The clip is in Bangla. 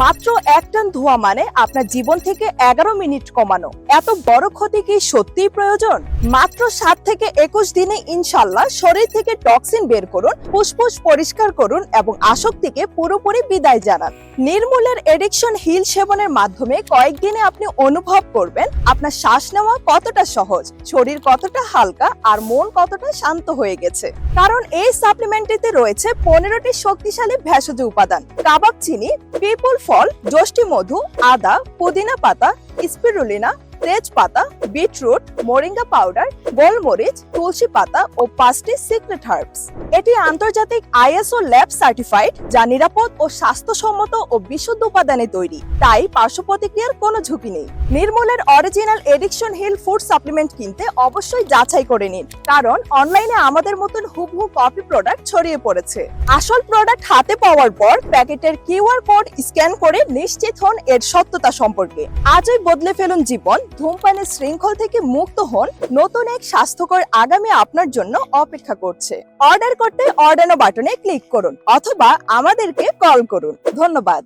মাত্র এক টন ধোঁয়া মানে আপনার জীবন থেকে এগারো মিনিট কমানো। এত বড় ক্ষতি কি সত্যিই প্রয়োজন? মাত্র সাত থেকে একুশ দিনে ইনশাল্লাহ শরীর থেকে টক্সিন বের করুন, ফুসফুস পরিষ্কার করুন এবং আসক্তিকে পুরোপুরি বিদায় জানান। নির্মূলের এডিকশন হিল সেবনের মাধ্যমে কয়েকদিনে আপনি অনুভব করবেন আপনার শ্বাস নেওয়া কতটা সহজ, শরীর কতটা হালকা আর মন কতটা শান্ত হয়ে গেছে। কারণ এই সাপ্লিমেন্টটিতে রয়েছে পনেরোটি শক্তিশালী ভেষজ উপাদান, কাবাব চিনি, পিপল ফল যষ্টি মধু, আদা, পুদিনা পাতা, স্পিরুলিনা, তেজপাতা, বিটরুট, মোরিঙ্গা পাউডার, গোলমরিচ, তুলসী পাতা ও পাঁচটি সিক্রেট হার্বস। এটি আন্তর্জাতিক আইএসও ল্যাব সার্টিফাইড, যা নিরাপদ ও স্বাস্থ্যসম্মত ও বিশুদ্ধ উপাদানে তৈরি। তাই পার্শ্ব প্রতিক্রিয়ার কোনো ঝুঁকি নেই। নির্মূলের original addiction heal food supplement কিনতে অবশ্যই যাচাই করে নিন। কারণ অনলাইনে আমাদের মতন হুবহু কপি প্রোডাক্ট ছড়িয়ে পড়েছে। আসল প্রোডাক্ট হাতে পাওয়ার পর প্যাকেটের কিউআর কোড স্ক্যান করে নিশ্চিত হন এর সত্যতা সম্পর্কে। আজই বদলে ফেলুন জীবন, ধূমপানের শৃঙ্খল থেকে মুক্ত হন নতুন এক স্বাস্থ্যকর আগামী আপনার জন্য অপেক্ষা করছে। অর্ডার করতে অর্ডানো বাটনে ক্লিক করুন অথবা আমাদেরকে কল করুন। ধন্যবাদ।